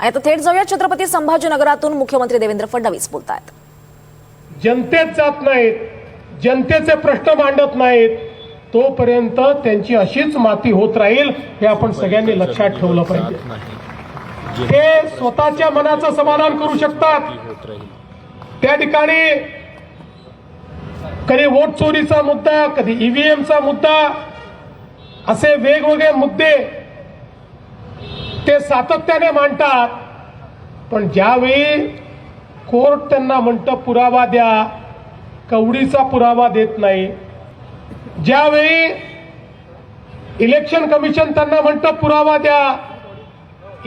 आणि आता थेट जाऊया. छत्रपती संभाजीनगरातून मुख्यमंत्री देवेंद्र फडणवीस बोलत आहेत जनतेत जात नाहीत जनतेचे प्रश्न मांडत नाहीत तोपर्यंत त्यांची अशीच माती होत राहील हे आपण सगळ्यांनी लक्षात ठेवलं पाहिजे. ते स्वतःच्या मनाचं समाधान करू शकतात. त्या ठिकाणी कधी वोट चोरीचा मुद्दा कधी ईव्हीएमचा मुद्दा असे वेगवेगळे मुद्दे ते सातत्याने मांडतात. पण ज्यावेळी कोर्ट त्यांना म्हणतं पुरावा द्या कवडीचा पुरावा देत नाही. ज्यावेळी इलेक्शन कमिशन त्यांना म्हणतं पुरावा द्या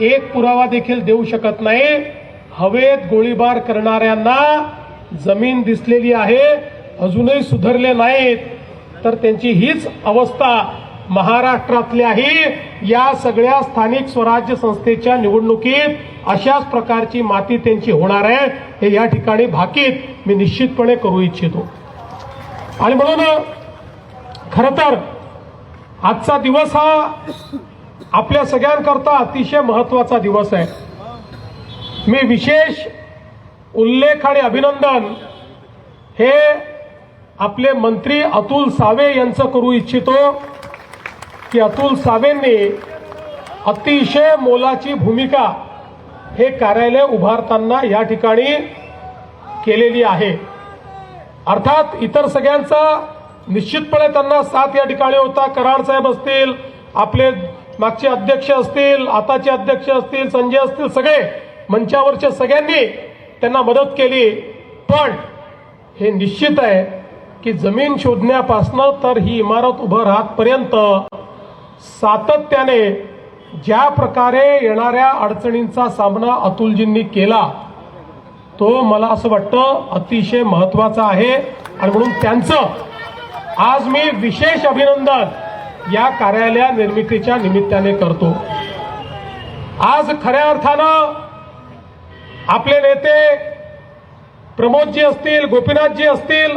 एक पुरावा देखील देऊ शकत नाही. हवेत गोळीबार करणाऱ्यांना जमीन दिसलेली आहे अजूनही सुधारले नाहीत. तर त्यांची हीच अवस्था महाराष्ट्रातल्याही या सगळ्या स्थानिक स्वराज्य संस्थेच्या निवडणुकीत अशाच प्रकारची माती त्यांची होणार आहे हे या ठिकाणी भाकीत मी निश्चितपणे करू इच्छितो. आणि म्हणून खर तर आजचा दिवस हा आपल्या सगळ्यांकरता अतिशय महत्त्वाचा दिवस आहे. मी विशेष उल्लेख आणि अभिनंदन हे आपले मंत्री अतुल सावे यांचं करू इच्छितो. की अतुल सावेंनी अतिशय मोलाची भूमिका हे कार्यालय उभारताना या ठिकाणी केलेली आहे. अर्थात इतर सगळ्यांचा निश्चितपणे त्यांना साथ या ठिकाणी होता. कराड साहेब असतील आपले मागचे अध्यक्ष असतील आताचे अध्यक्ष असतील संजय असतील सगळे मंचावरच्या सगळ्यांनी त्यांना मदत केली. पण हे निश्चित आहे की जमीन शोधण्यापासनं तर ही इमारत उभं राहतपर्यंत सातत्याने ज्या प्रकारे येणाऱ्या अडचणींचा सामना अतुलजींनी केला तो मला असं वाटतं अतिशय महत्त्वाचा आहे. आणि म्हणून त्यांचं आज मी विशेष अभिनंदन या कार्यालया निर्मितीच्या निमित्ताने करतो. आज खऱ्या अर्थानं आपले नेते प्रमोदजी असतील गोपीनाथजी असतील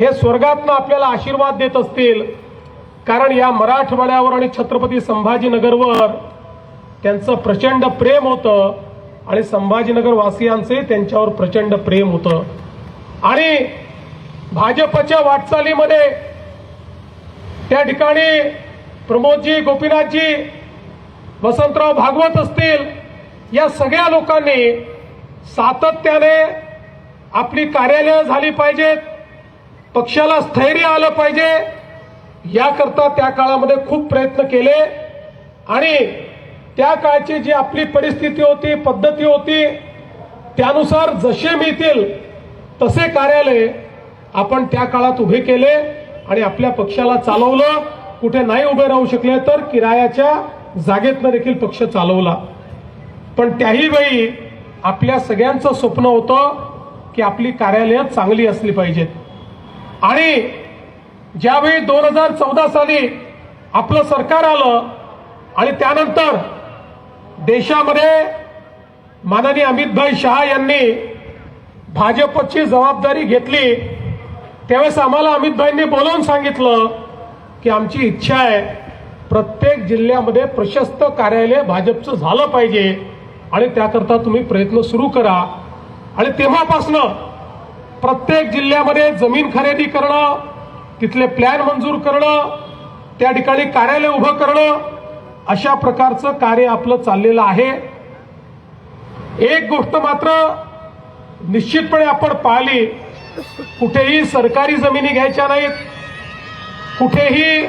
हे स्वर्गातनं आपल्याला आशीर्वाद देत असतील. कारण या मराठवाड्यावर आणि छत्रपती संभाजीनगरवर त्यांचं प्रचंड प्रेम होतं आणि संभाजीनगर वासियांचे त्यांच्यावर प्रचंड प्रेम होतं. आणि भाजपच्या वाटचालीमध्ये त्या ठिकाणी प्रमोदजी गोपीनाथजी वसंतराव भागवत असतील या सगळ्या लोकांनी सातत्याने आपली कार्यालयं झाली पाहिजेत पक्षाला स्थैर्य आलं पाहिजे याकरता त्या काळामध्ये खूप प्रयत्न केले आणि त्या काळची जी आपली परिस्थिती होती पद्धती होती त्यानुसार जसे मिळतील तसे कार्यालय आपण त्या काळात उभे केले आणि आपल्या पक्षाला चालवलं. कुठे नाही उभे राहू शकले तर किरायाच्या जागेतनं देखील पक्ष चालवला. पण त्याही वेळी आपल्या सगळ्यांचं स्वप्न होतं की आपली कार्यालयं चांगली असली पाहिजेत. आणि ज्यावेळी दोन हजार चौदा साली आपलं सरकार आलं आणि त्यानंतर देशामध्ये माननीय अमितभाई शहा यांनी भाजपची जबाबदारी घेतली त्यावेळेस आम्हाला अमितभाईंनी बोलावून सांगितलं की आमची इच्छा आहे प्रत्येक जिल्ह्यामध्ये प्रशस्त कार्यालय भाजपचं झालं पाहिजे आणि त्याकरता तुम्ही प्रयत्न सुरू करा. आणि तेव्हापासनं प्रत्येक जिल्ह्यामध्ये जमीन खरेदी करणं तिथले प्लॅन मंजूर करणं त्या ठिकाणी कार्यालय उभं करणं अशा प्रकारचं कार्य आपलं चाललेलं आहे. एक गोष्ट मात्र निश्चितपणे आपण पाहिली कुठेही सरकारी जमिनी घ्यायच्या नाहीत कुठेही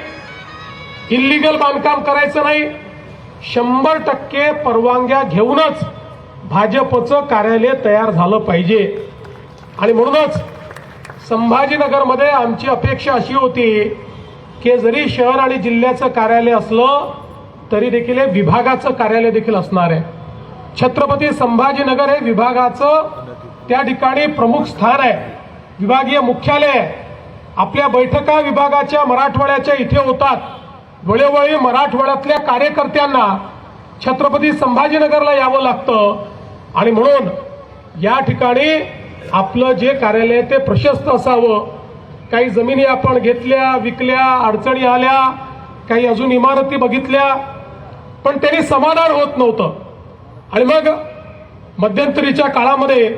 इल्लिगल बांधकाम करायचं नाही शंभर टक्के परवानग्या घेऊनच भाजपचं कार्यालय तयार झालं पाहिजे. आणि म्हणूनच संभाजीनगरमध्ये आमची अपेक्षा अशी होती की जरी शहर आणि जिल्ह्याचं कार्यालय असलं तरी देखील हे विभागाचं कार्यालय देखील असणार आहे. छत्रपती संभाजीनगर हे विभागाचं त्या ठिकाणी प्रमुख स्थान आहे. विभागीय मुख्यालय आहे. आपल्या बैठका विभागाच्या मराठवाड्याच्या इथे होतात. वेळोवेळी मराठवाड्यातल्या कार्यकर्त्यांना छत्रपती संभाजीनगरला यावं लागतं. आणि म्हणून या ठिकाणी आपलं जे कार्यालय आहे ते प्रशस्त असावं. काही जमिनी आपण घेतल्या विकल्या अडचणी आल्या काही अजून इमारती बघितल्या पण त्यांनी समाधान होत नव्हतं. आणि मग मध्यंतरीच्या काळामध्ये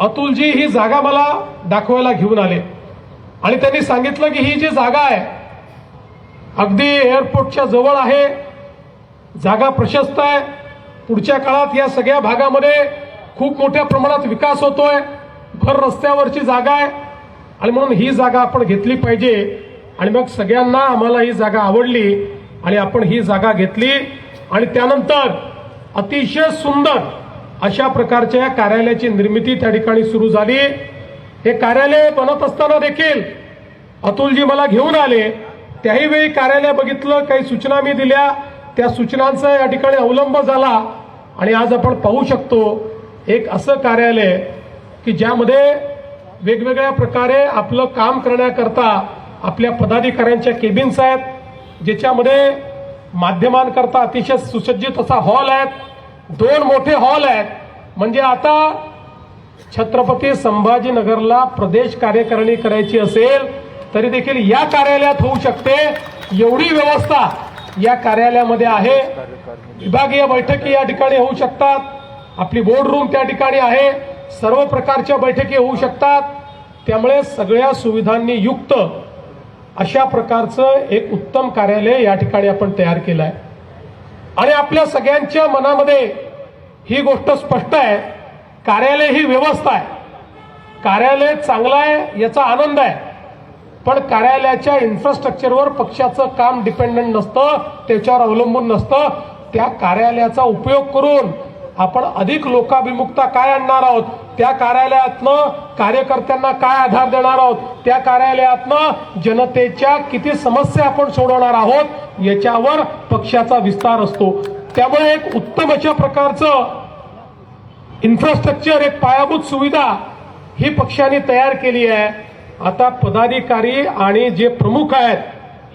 अतुलजी ही जागा मला दाखवायला घेऊन आले. आणि त्यांनी सांगितलं की ही जी जागा आहे अगदी एअरपोर्टच्या जवळ आहे. जागा प्रशस्त आहे. पुढच्या काळात या सगळ्या भागामध्ये खूप मोठ्या प्रमाणात विकास होतोय. भर रस्त्यावरची जागा आहे. आणि म्हणून ही जागा आपण घेतली पाहिजे. आणि मग सगळ्यांना आम्हाला ही जागा आवडली. आणि आपण ही जागा घेतली. आणि त्यानंतर अतिशय सुंदर अशा प्रकारच्या या कार्यालयाची निर्मिती त्या ठिकाणी सुरू झाली. हे कार्यालय बनत असताना देखील अतुलजी मला घेऊन आले. त्याही वेळी कार्यालय बघितलं काही सूचना मी दिल्या. त्या सूचनांचा या ठिकाणी अवलंब झाला. आणि आज आपण पाहू शकतो एक असं कार्यालय की ज्यामध्ये वेगवेगळ्या प्रकारे आपलं काम करण्याकरता आपल्या पदाधिकाऱ्यांच्या केबिन्स आहेत ज्याच्यामध्ये माध्यमांकरता अतिशय सुसज्जित असा हॉल आहेत. दोन मोठे हॉल आहेत. म्हणजे आता छत्रपती संभाजीनगरला प्रदेश कार्यकारिणी करायची असेल तरी देखील या कार्यालयात होऊ शकते. एवढी व्यवस्था या कार्यालयामध्ये आहे. विभागीय बैठकी या ठिकाणी होऊ शकतात. आपली बोर्ड रूम त्या ठिकाणी आहे. सर्व प्रकारच्या बैठकी होऊ शकतात. त्यामुळे सगळ्या सुविधांनी युक्त अशा प्रकारचं एक उत्तम कार्यालय या ठिकाणी आपण तयार केलं आहे आणि आपल्या सगळ्यांच्या मनामध्ये ही गोष्ट स्पष्ट आहे. कार्यालय ही व्यवस्था आहे. कार्यालय चांगलं आहे याचा आनंद आहे. पण कार्यालयाच्या इन्फ्रास्ट्रक्चरवर पक्षाचं काम डिपेंडंट नसतं त्याच्यावर अवलंबून नसतं. त्या कार्यालयाचा उपयोग करून आपण अधिक लोकाभिमुखता काय आणणार आहोत? त्या कार्यालयातनं कार्यकर्त्यांना काय आधार देणार आहोत? त्या कार्यालयातनं जनतेच्या किती समस्या आपण सोडवणार आहोत? याच्यावर पक्षाचा विस्तार असतो. त्यामुळे एक उत्तम अशा प्रकारचं इन्फ्रास्ट्रक्चर एक पायाभूत सुविधा ही पक्षाने तयार केली आहे. आता पदाधिकारी आणि जे प्रमुख आहेत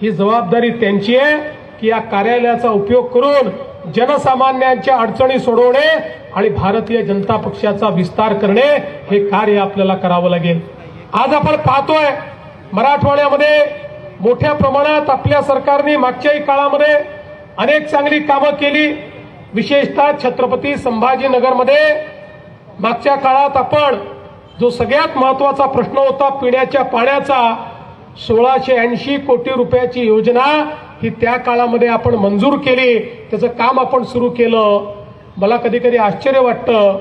ही जबाबदारी त्यांची आहे की या कार्यालयाचा उपयोग करून जनसामान्यांच्या अडचणी सोडवणे आणि भारतीय जनता पक्षाचा विस्तार करणे हे कार्य आपल्याला करावं लागेल. आज आपण पाहतोय मराठवाड्यामध्ये मोठ्या प्रमाणात आपल्या सरकारने मागच्याही काळामध्ये अनेक चांगली कामं केली. विशेषतः छत्रपती संभाजीनगरमध्ये मागच्या काळात आपण जो सगळ्यात महत्त्वाचा प्रश्न होता पिण्याच्या पाण्याचा सोळाशे ऐंशी कोटी रुपयाची योजना ही त्या काळामध्ये आपण मंजूर केली त्याचं काम आपण सुरू केलं. मला कधी कधी आश्चर्य वाटतं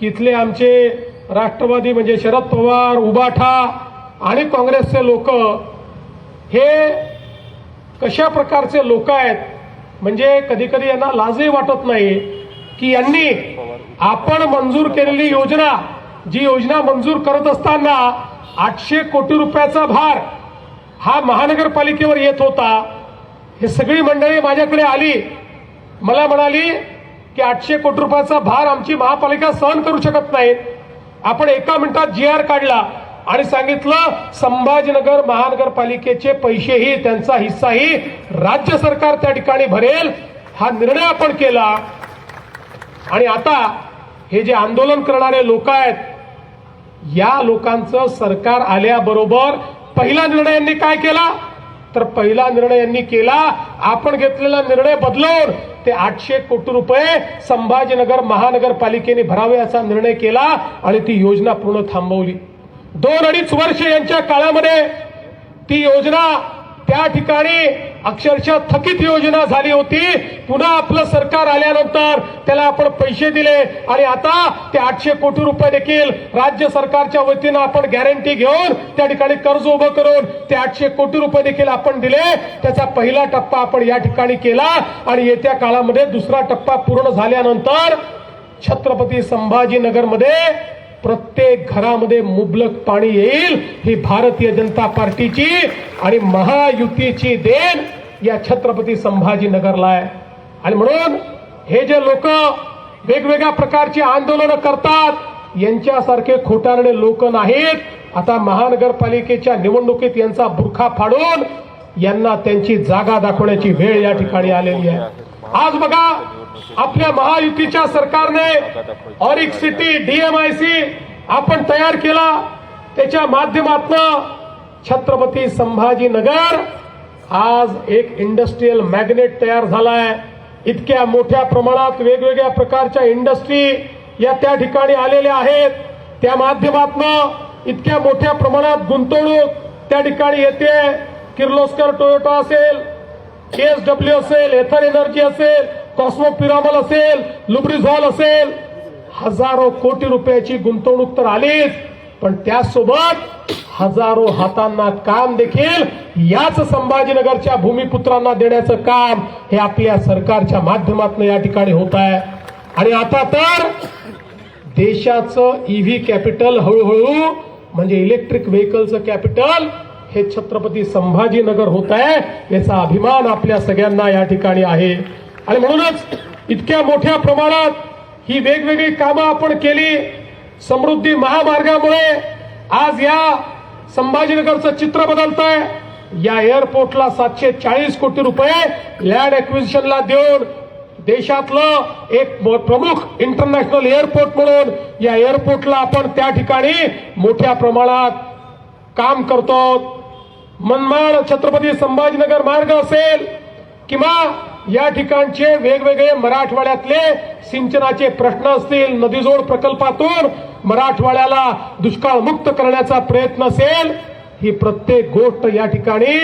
की इथले आमचे राष्ट्रवादी म्हणजे शरद पवार उबाठा आणि काँग्रेसचे लोक हे कशा प्रकारचे लोक आहेत? म्हणजे कधीकधी यांना लाजही वाटत नाही की यांनी आपण मंजूर केलेली योजना जी योजना मंजूर करत असताना आठशे कोटी रुपयाचा भार हा महानगरपालिकेवर येत होता. हे सगळी मंडळी माझ्याकडे आली. मला म्हणाली की आठशे कोटी रुपयाचा भार आमची महापालिका सहन करू शकत नाही. आपण एका मिनिटात जी आर काढला आणि सांगितलं संभाजीनगर महानगरपालिकेचे पैसेही त्यांचा हिस्साही राज्य सरकार त्या ठिकाणी भरेल. हा निर्णय आपण केला. आणि आता हे जे आंदोलन करणारे लोक आहेत या लोकांचं सरकार आल्याबरोबर पहिला निर्णय यांनी काय केला? तर पहिला निर्णय यांनी केला. आपण घेतलेला निर्णय बदलून ते आठशे कोटी रुपये संभाजीनगर महानगरपालिकेने भरावे असा निर्णय केला आणि ती योजना पूर्ण थांबवली. दोन अडीच वर्ष यांच्या काळामध्ये ती योजना त्या ठिकाणी अक्षरशः थकीत योजना झाली होती. पुन्हा आपलं सरकार आल्यानंतर त्याला आपण पैसे दिले. आणि आता ते आठशे कोटी रुपये देखील राज्य सरकारच्या वतीनं आपण गॅरंटी घेऊन त्या ठिकाणी कर्ज उभं करून ते आठशे कोटी रुपये देखील आपण दिले. त्याचा पहिला टप्पा आपण या ठिकाणी केला. आणि येत्या काळामध्ये दुसरा टप्पा पूर्ण झाल्यानंतर छत्रपती संभाजीनगरमध्ये प्रत्येक घरामध्ये मुबलक पाणी येईल ही भारतीय जनता पार्टीची आणि महायुतीची देण या छत्रपती संभाजीनगरला आहे. आणि म्हणून हे जे लोक वेगवेगळ्या प्रकारची आंदोलनं करतात यांच्यासारखे खोटारणे लोक नाहीत. आता महानगरपालिकेच्या निवडणुकीत यांचा बुरखा फाडून यांना त्यांची जागा दाखवण्याची वेळ या ठिकाणी आलेली आहे. आज बघा आपल्या महायुतीच्या सरकारने ऑरिक सिटी डीएमआयसी आपण तयार केला. त्याच्या माध्यमातून छत्रपती संभाजीनगर आज एक इंडस्ट्रीयल मॅग्नेट तयार झालाय. इतक्या मोठ्या प्रमाणात वेगवेगळ्या प्रकारच्या इंडस्ट्री या त्या ठिकाणी आलेल्या आहेत. त्या माध्यमातून इतक्या मोठ्या प्रमाणात गुंतवणूक त्या ठिकाणी येते. किर्लोस्कर टोयोटा असेल केएसडब्ल्यू असेल एथर एनर्जी असेल कॉस्मो पिरामल असेल लुब्रिझॉल असेल हजारो कोटी रुपयाची गुंतवणूक तर आलीच पण त्यासोबत हजारो हातांना काम देखील याच संभाजीनगरच्या भूमिपुत्रांना देण्याचं काम हे आपल्या सरकारच्या माध्यमातून या ठिकाणी होत आहे. आणि आता तर देशाचं ईव्ही कॅपिटल हळूहळू म्हणजे इलेक्ट्रिक व्हेकलचं कॅपिटल हे छत्रपती संभाजीनगर होत आहे याचा अभिमान आपल्या सगळ्यांना या ठिकाणी आहे. आणि म्हणूनच इतक्या मोठ्या प्रमाणात ही वेगवेगळी कामं आपण केली. समृद्धी महामार्गामुळे आज या संभाजीनगरचं चित्र बदलत आहे या एअरपोर्टला सातशे चाळीस कोटी रुपये लँड एक्विजिशनला देऊन देशातलं एक म- प्रमुख इंटरनॅशनल एअरपोर्ट म्हणून या एअरपोर्टला आपण त्या ठिकाणी मोठ्या प्रमाणात काम करतो. मनमाड छत्रपती संभाजीनगर मार्ग असेल किंवा या ठिकाणचे वेगवेगळे मराठवाड्यातले सिंचनाचे प्रश्न असतील नदीजोड प्रकल्पातून मराठवाड्याला दुष्काळ मुक्त करण्याचा प्रयत्न असेल ही प्रत्येक गोष्ट या ठिकाणी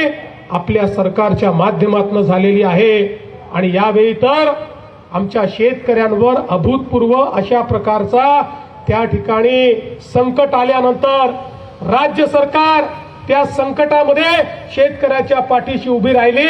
आपल्या सरकारच्या माध्यमातून झालेली आहे. आणि यावेळी तर आमच्या शेतकऱ्यांवर अभूतपूर्व अशा प्रकारचा त्या ठिकाणी संकट आल्यानंतर राज्य सरकार त्या संकटामध्ये शेतकऱ्याच्या पाठीशी उभी राहिली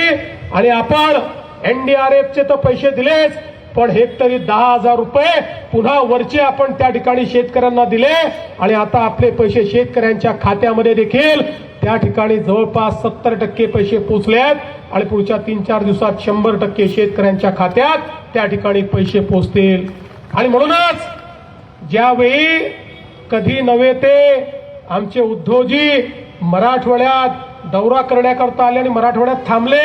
आणि आपण एनडीआरएफचे तर पैसे दिलेच पण हेक्टरी दहा हजार रुपये पुन्हा वरचे आपण त्या ठिकाणी शेतकऱ्यांना दिले आणि आता आपले पैसे शेतकऱ्यांच्या खात्यामध्ये देखील त्या ठिकाणी जवळपास सत्तर टक्के पैसे पोचलेत आणि पुढच्या तीन चार दिवसात शंभर टक्के शेतकऱ्यांच्या खात्यात त्या ठिकाणी पैसे पोचतील आणि म्हणूनच ज्यावेळी कधी नव्हे ते आमचे उद्धवजी मराठवाड्यात दौरा करण्याकरता आले आणि मराठवाड्यात थांबले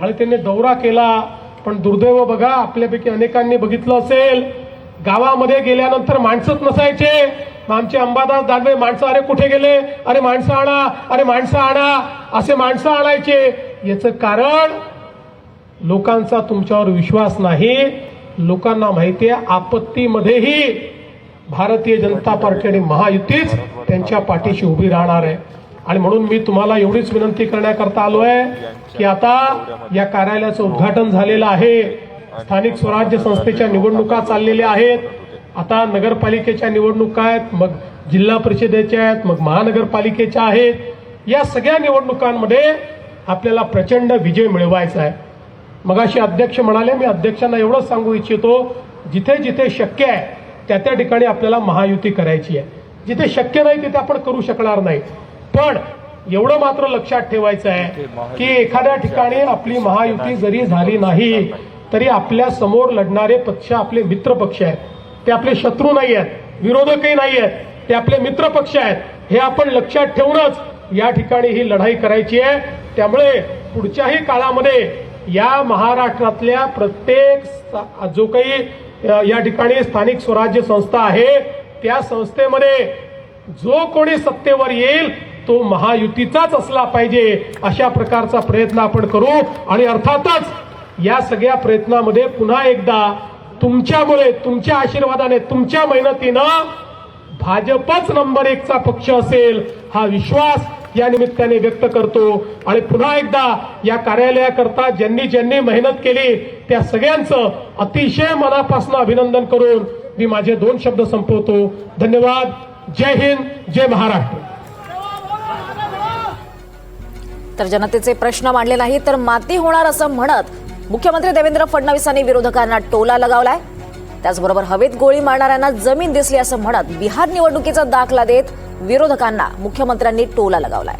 आणि त्यांनी दौरा केला. पण दुर्दैव बघा आपल्यापैकी अनेकांनी बघितलं असेल गावामध्ये गेल्यानंतर माणसंच नसायचे. मग आमचे अंबादास दानवे माणसं अरे कुठे गेले? अरे माणसं आणा अरे माणसं आणा असे माणसं आणायचे. याचं कारण लोकांचा तुमच्यावर विश्वास नाही. लोकांना माहिती आहे आपत्तीमध्येही भारतीय जनता पार्टी आणि महायुतीच त्यांच्या पाठीशी उभी राहणार आहे. आणि म्हणून मी तुम्हाला एवढीच विनंती करण्याकरता आलो आहे की आता या कार्यालयाचं उद्घाटन झालेलं आहे. स्थानिक स्वराज्य संस्थेच्या निवडणुका चाललेल्या आहेत. आता नगरपालिकेच्या निवडणुका आहेत मग जिल्हा परिषदेच्या आहेत मग महानगरपालिकेच्या आहेत. या सगळ्या निवडणुकांमध्ये आपल्याला प्रचंड विजय मिळवायचा आहे. मगाशी अध्यक्ष म्हणाले मी अध्यक्षांना एवढंच सांगू इच्छितो जिथे जिथे शक्य आहे त्या त्या ठिकाणी आपल्याला महायुती करायची आहे. जिथे शक्य नाही तिथे आपण करू शकणार नाही. पण एवढं मात्र लक्षात ठेवायचं आहे की एखाद्या ठिकाणी आपली महायुती जरी झाली नाही तरी आपल्यासमोर लढणारे पक्ष आपले मित्र पक्ष आहेत. ते आपले शत्रू नाही आहेत विरोधकही नाही आहेत ते आपले मित्र पक्ष आहेत. हे आपण लक्षात ठेवूनच या ठिकाणी ही लढाई करायची आहे. त्यामुळे पुढच्याही काळामध्ये या महाराष्ट्रातल्या प्रत्येक जो काही या ठिकाणी स्थानिक स्वराज्य संस्था आहे त्या संस्थेमध्ये जो कोणी सत्तेवर येईल तो महायुतीचाच असला पाहिजे अशा प्रकारचा प्रयत्न आपण करू. आणि अर्थातच या सगळ्या प्रयत्नामध्ये पुन्हा एकदा तुमच्यामुळे तुमच्या आशीर्वादाने तुमच्या मेहनतीनं भाजपच नंबर एकचा पक्ष असेल हा विश्वास या निमित्ताने व्यक्त करतो. आणि पुन्हा एकदा या कार्यालयाकरता ज्यांनी ज्यांनी मेहनत केली त्या सगळ्यांचं अतिशय मनापासून अभिनंदन करून मी माझे दोन शब्द संपवतो. धन्यवाद. जय हिंद. जय महाराष्ट्र. तर जनतेचे प्रश्न मांडले नाही तर माती होणार असं म्हणत मुख्यमंत्री देवेंद्र फडणवीसांनी विरोधकांना टोला लगावलाय. त्याचबरोबर हवेत गोळी मारणाऱ्यांना जमीन दिसली असं म्हणत बिहार निवडणुकीचा दाखला देत विरोधकांना मुख्यमंत्र्यांनी टोला लगावलाय.